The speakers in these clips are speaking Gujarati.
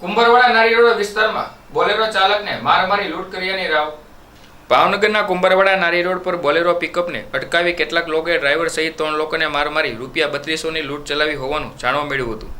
કુંભરવાડા નારી રોડ વિસ્તારમાં બોલેરો ચાલકને મારમારી લૂંટ કર્યાની રાવ. ભાવનગરના કુંભરવાડા નારી રોડ પર બોલેરો પિકઅપને અટકાવી કેટલાક લોકોએ ડ્રાઈવર સહિત ત્રણ લોકોને માર મારી રૂપિયા બત્રીસોની લૂંટ ચલાવી હોવાનું જાણવા મળ્યું હતું.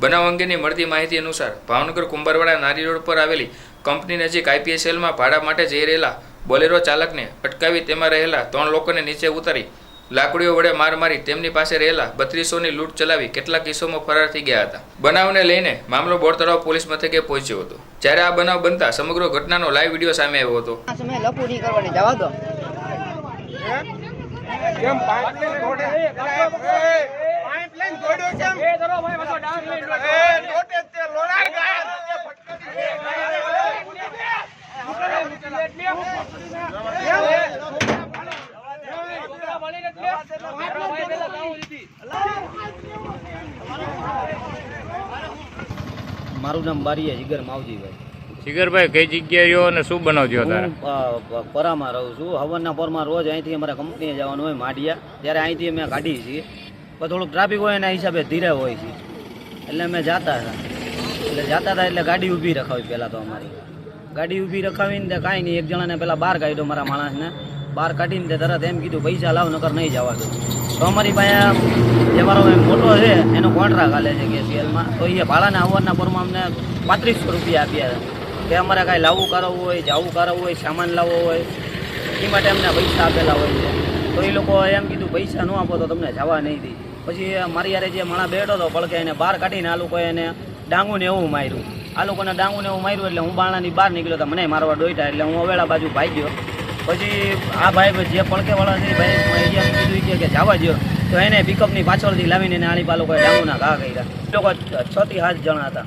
બનાવ અંગેની મળતી માહિતી અનુસાર ભાવનગર કુંભરવાડા નારી રોડ પર આવેલી કંપની નજીક આઈપીએસએલમાં ભાડા માટે જઈ રહેલા બોલેરો ચાલકને અટકાવી તેમાં રહેલા ત્રણ લોકોને નીચે ઉતારી લાકડીઓ વડે માર મારી તેમની પાસે રહેલા બત્રીસોની લૂંટ ચલાવી કેટલાક કિસ્સોમાં ફરાર થઈ ગયા હતા બનાવને લઈને મામલો બોરતળાવ પોલીસ મથકે પહોંચ્યો હતો જ્યારે આ બનાવ બનતા સમગ્ર ઘટનાનો લાઈવ વીડિયો સામે આવ્યો હતો આ સમયે લપુ નહીં કરવાની જવા દો કેમ પાઇપલાઇન પાઇપલાઇન તોડ્યો કેમ એ ધરો ભાઈ બધો ડાઉન લઈ લો એ તોડે તે લોડાર ગયા મારું નામ બારીયા જીગર માવજીભાઈ. જીગરભાઈ કઈ જગ્યાએ રહ્યો અને શું બનાવજો તારે? પરામાં રહું છું. હવનના પરમાં રોજ અહીંથી અમારે કંપનીએ જવાનું હોય માઢિયા ત્યારે અહીંથી અમે કાઢીએ છીએ. પણ થોડુંક ટ્રાફિક હોય એના હિસાબે ધીરે હોય છે. એટલે અમે જતા હતા. એટલે જતા હતા એટલે ગાડી ઊભી રખાવી પહેલાં તો અમારી. ગાડી ઊભી રખાવીને કાંઈ નહીં. એક જણાને પહેલાં બહાર કાઢ્યો મારા માણસને. બહાર કાઢીને તે તરત એમ કીધું, પૈસા લાવ, નકર નહીં જવા દો તો અમારી પાસે જે મારો એમ મોટો છે, એનો કોન્ટ્રાક્ટ હાલે છે કેસીએલમાં તો એ ભાડાના અવારના પરમાં અમને પાંત્રીસો રૂપિયા આપ્યા કે અમારે કાંઈ લાવવું કરાવવું હોય, જાવું કરાવવું હોય, સામાન લાવવો હોય એ માટે અમને પૈસા આપેલા હોય છે. તો એ લોકો એમ કીધું, પૈસા ન આપો તો તમને જવા નહીં દે. પછી મારી યારે જે માણા બેઠો હતો પડકે એને બહાર કાઢીને આ લોકોએ એને ડાંગુને એવું માર્યું. આ લોકોને ડાંગુને એવું માર્યું એટલે હું બાણાની બહાર નીકળ્યો તો મને મારવા ડોઈટા એટલે હું અવેળા બાજુ ભાગ્યો. પછી આ ભાઈ જે પડકે વાળા છે, ભાઈ એરિયાનું કીધું કે જવા દો તો એને પિકઅપની પાછળથી લાવીને આની પા લોકોએ ડાંગુના ઘા કર્યા. લોકો છ થી સાત જણા હતા.